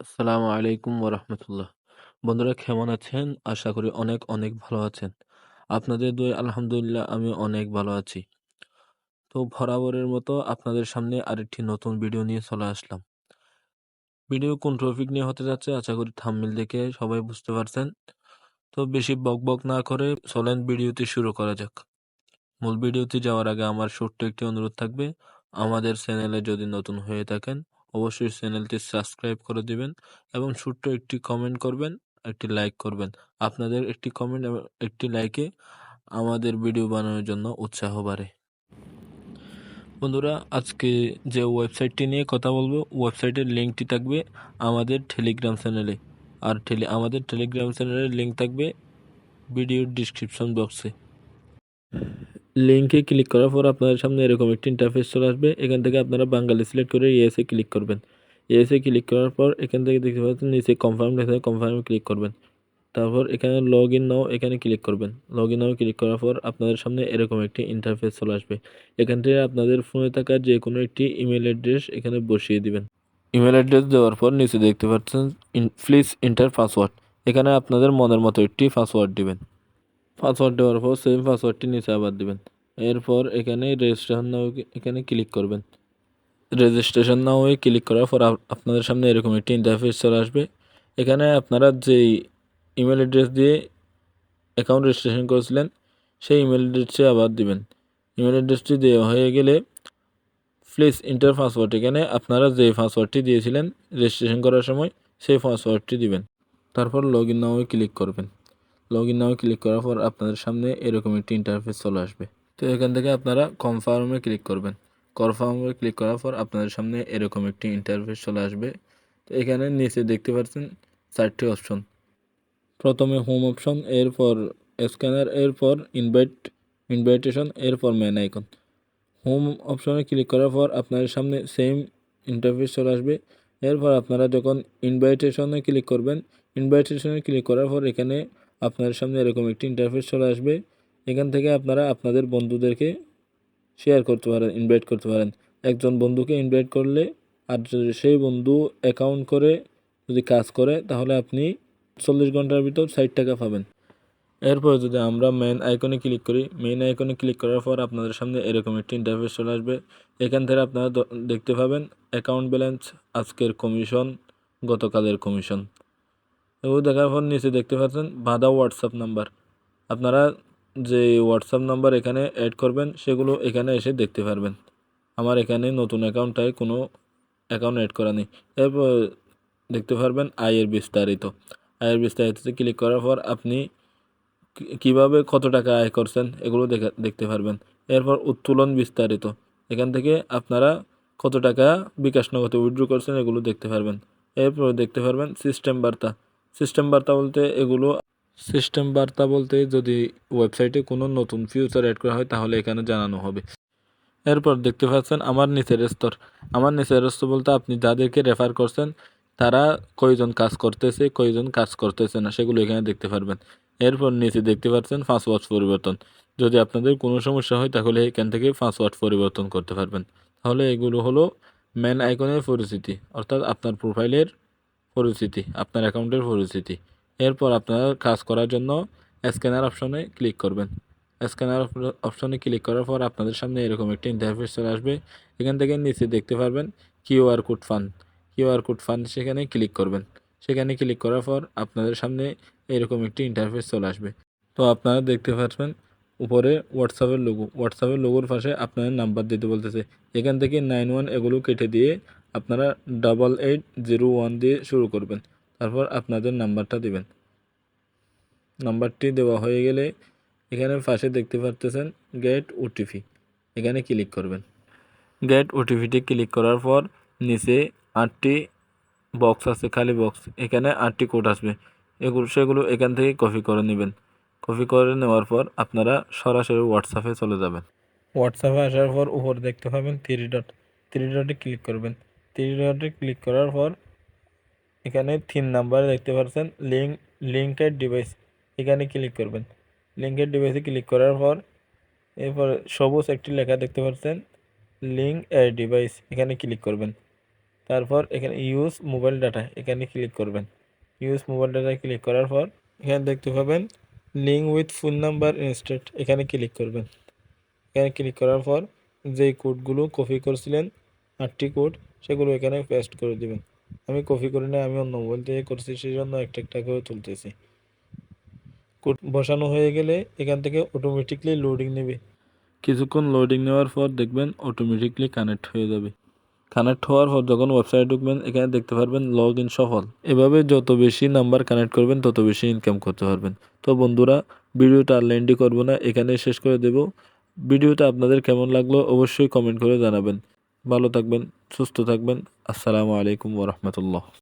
আসসালামু আলাইকুম ওরহমতুল্লাহ বন্ধুরা কেমন আছেন? আশা করি অনেক অনেক ভালো আছেন। আপনাদের দোয়া আলহামদুলিল্লাহ আমি অনেক ভালো আছি। তো বরাবরের মতো আপনাদের সামনে আরেকটি নতুন ভিডিও নিয়ে চলে আসলাম। ভিডিও কোন টপিক নিয়ে হতে যাচ্ছে আশা করি থাম্বনেল দেখে সবাই বুঝতে পারছেন। তো বেশি বক বক না করে চলেন ভিডিওটি শুরু করা যাক। মূল ভিডিওতে যাওয়ার আগে আমার ছোট্ট একটি অনুরোধ থাকবে। আমাদের চ্যানেলে যদি নতুন হয়ে থাকেন অবশ্যই চ্যানেলটি সাবস্ক্রাইব করে দিবেন এবং ছোট্ট একটি কমেন্ট করবেন, একটি লাইক করবেন। আপনাদের একটি কমেন্ট এবং একটি লাইকে আমাদের ভিডিও বানানোর জন্য উৎসাহ বাড়ে। বন্ধুরা, আজকে যে ওয়েবসাইটটি নিয়ে কথা বলব ওয়েবসাইটের লিঙ্কটি থাকবে আমাদের টেলিগ্রাম চ্যানেলে আর টেলি আমাদের টেলিগ্রাম চ্যানেলের লিঙ্ক থাকবে ভিডিওর ডিসক্রিপশন বক্সে লিঙ্কে ক্লিক করার পর আপনাদের সামনে এরকম একটি ইন্টারফেস চলে আসবে। এখান থেকে আপনারা বাঙালি সিলেক্ট করে ইয়েসে ক্লিক করবেন। ইয়েসে ক্লিক করার পর এখান থেকে দেখতে পাচ্ছেন নিচে কনফার্ম লেখা কনফার্মে ক্লিক করবেন। তারপর এখানে লগ ইন নাও এখানে ক্লিক করবেন। লগ ইন নাও ক্লিক করার পর আপনাদের সামনে এরকম একটি ইন্টারফেস চলে আসবে। এখান থেকে আপনাদের ফোনে থাকা যে কোনো একটি ইমেল অ্যাড্রেস এখানে বসিয়ে দিবেন। ইমেল অ্যাড্রেস দেওয়ার পর নিচে দেখতে পাচ্ছেন প্লিজ ইন্টার পাসওয়ার্ড এখানে আপনাদের মনের মতো একটি পাসওয়ার্ড দিবেন। পাসওয়ার্ড দেওয়ার পর সেম পাসওয়ার্ডটি নিচে আবার দেবেন। এরপর এখানে রেজিস্ট্রেশন নাও এখানে ক্লিক করবেন। রেজিস্ট্রেশন নাও ক্লিক করার পর আপনাদের সামনে এরকম একটি ইন্টারফেস চলে আসবে। এখানে আপনারা যেই ইমেল অ্যাড্রেস দিয়ে অ্যাকাউন্ট রেজিস্ট্রেশন করেছিলেন, সেই ইমেল অ্যাড্রেসটি আবার দিবেন। ইমেল অ্যাড্রেসটি দেওয়া হয়ে গেলে প্লিজ ইন্টার পাসওয়ার্ড এখানে আপনারা যে পাসওয়ার্ডটি দিয়েছিলেন রেজিস্ট্রেশন করার সময়, সেই পাসওয়ার্ডটি দিবেন। তারপর লগ ইন নাও ক্লিক করবেন। লগ ইন নাও ক্লিক করার পর আপনাদের সামনে এরকম একটি ইন্টারফেস চলে আসবে। তো এখান থেকে আপনারা কনফার্মে ক্লিক করবেন। কনফার্মে ক্লিক করার পর আপনাদের সামনে এরকম একটি ইন্টারফেস চলে আসবে। তো এখানে নিচে দেখতে পাচ্ছেন চারটি অপশন প্রথমে হোম অপশন এরপর স্ক্যানার এরপর ইনভাইট ইনভাইটেশন এরপর ম্যান আইকন হোম অপশনে ক্লিক করার পর আপনাদের সামনে সেম ইন্টারফেস চলে আসবে। এরপর আপনারা যখন ইনভাইটেশনে ক্লিক করবেন ইনভাইটেশনে ক্লিক করার পর এখানে আপনাদের সামনে এরকম একটি ইন্টারফেস চলে আসবে। এখান থেকে আপনারা আপনাদের বন্ধুদেরকে শেয়ার করতে পারেন ইনভাইট করতে পারেন। একজন বন্ধুকে ইনভাইট করলে আর যদি সেই বন্ধু অ্যাকাউন্ট করে, যদি কাজ করে, তাহলে আপনি চল্লিশ ঘণ্টার ভিতর ষাট টাকা পাবেন। এরপর যদি আমরা মেন আইকনে ক্লিক করি মেন আইকনে ক্লিক করার পর আপনাদের সামনে এরকম একটি ইন্টারফেস চলে আসবে। এখান থেকে আপনারা দেখতে পাবেন অ্যাকাউন্ট ব্যালেন্স আজকের কমিশন গতকালের কমিশন এগুলো দেখার পর নিচে দেখতে পাচ্ছেন বাঁধা হোয়াটসঅ্যাপ নাম্বার আপনারা যে হোয়াটসঅ্যাপ নাম্বার এখানে অ্যাড করবেন, সেগুলো এখানে এসে দেখতে পারবেন। আমার এখানে নতুন অ্যাকাউন্টটায় কোনো অ্যাকাউন্ট অ্যাড করা নেই। এরপর দেখতে পারবেন আয়ের বিস্তারিত। আয়ের বিস্তারিততে ক্লিক করার পর আপনি কীভাবে কত টাকা আয় করছেন, এগুলো দেখা, দেখতে পারবেন। এরপর উত্তোলন বিস্তারিত। এখান থেকে আপনারা কত টাকা বিকাশ নগদে উইথড্র করছেন, এগুলো দেখতে পারবেন। এরপর দেখতে পারবেন সিস্টেম বার্তা। সিস্টেম বার্তা বলতে এগুলো। সিস্টেম বার্তা বলতে যদি ওয়েবসাইটে কোনো নতুন ফিউচার অ্যাড করা হয়, তাহলে এখানে জানানো হবে। এরপর দেখতে পাচ্ছেন আমার নিচের স্তর। আমার নিচের স্তর বলতে আপনি যাদেরকে রেফার করছেন, তারা কয়জন কাজ করতেছে, কয়জন কাজ করতেছে না, সেগুলো এখানে দেখতে পারবেন। এরপর নিচে দেখতে পাচ্ছেন পাসওয়ার্ড পরিবর্তন। যদি আপনাদের কোনো সমস্যা হয়, তাহলে এখান থেকে পাসওয়ার্ড পরিবর্তন করতে পারবেন। তাহলে এগুলো হলো ম্যান আইকনের পরিচিতি, অর্থাৎ আপনার প্রোফাইলের পরিচিতি, আপনার অ্যাকাউন্টের পরিচিতি। এরপর আপনারা কাজ করার জন্য স্ক্যানার অপশনে ক্লিক করবেন। স্ক্যানার অপশনে ক্লিক করার পর আপনাদের সামনে এরকম একটি ইন্টারফেস চলে আসবে। এখান থেকে নিচে দেখতে পারবেন QR code fun QR code fun সেখানে ক্লিক করবেন। সেখানে ক্লিক করার পর আপনাদের সামনে এরকম একটি ইন্টারফেস চলে আসবে। তো আপনারা দেখতে পাচ্ছেন উপরে হোয়াটসঅ্যাপের লোগো হোয়াটসঅ্যাপের লোগোর পাশে আপনাদের নাম্বার দিতে বলতেছে। এখান থেকে নাইন ওয়ান এগুলো কেটে দিয়ে আপনারা ডাবল এইট জিরো ওয়ান দিয়ে শুরু করবেন। তারপর আপনাদের নাম্বারটা দিবেন। নাম্বারটি দেওয়া হয়ে গেলে এখানে পাশে দেখতে পারতেছেন গেট ওটিপি এখানে ক্লিক করবেন। গেট ওটিপিটি ক্লিক করার পর নিচে আটটি বক্স আছে, খালি বক্স এখানে আটটি কোড আসবে। এগুলো সেগুলো এখান থেকে কপি করে নেবেন। কপি করে নেওয়ার পর আপনারা সরাসরি হোয়াটসঅ্যাপে চলে যাবেন। হোয়াটসঅ্যাপে আসার পর উপর দেখতে পাবেন থ্রি ডট থ্রি ডটে ক্লিক করবেন। থ্রি ডটে ক্লিক করার পর এখানে তিন নাম্বার দেখতে পাচ্ছেন লিঙ্ক লিঙ্কের ডিভাইস এখানে ক্লিক করবেন। লিঙ্কের ডিভাইসে ক্লিক করার পর এরপর সবুজ একটি লেখা দেখতে পাচ্ছেন লিঙ্ক এ ডিভাইস এখানে ক্লিক করবেন। তারপর এখানে ইউজ মোবাইল ডাটা এখানে ক্লিক করবেন। ইউজ মোবাইল ডাটা ক্লিক করার পর এখানে দেখতে পাবেন link with phone number instant এখানে ক্লিক করবেন। এখানে ক্লিক করার পর যে কোডগুলো কপি করছিলেন, আটটি কোড সেগুলো এখানে পেস্ট করে দিবেন। আমি কপি করে না আমি অন্য মোবাইল থেকে করছি সেই জন্য একটা একটা করে তুলতেছি। বসানো হয়ে গেলে এখান থেকে অটোমেটিকলি লোডিং নেবে। কিছুক্ষণ লোডিং নেওয়ার পর দেখবেন অটোমেটিকলি কানেক্ট হয়ে যাবে। কানেক্ট হওয়ার পর যখন ওয়েবসাইটে ঢুকবেন, এখানে দেখতে পারবেন লগ ইন সফল। এভাবে যত বেশি নাম্বার কানেক্ট করবেন, তত বেশি ইনকাম করতে পারবেন। তো বন্ধুরা, ভিডিওটা আর লেন্ডি করব না এখানে শেষ করে দেব। ভিডিওটা আপনাদের কেমন লাগল অবশ্যই কমেন্ট করে জানাবেন। ভালো থাকবেন সুস্থ থাকবেন। আসসালামু আলাইকুম ওরহমতুল্লাহ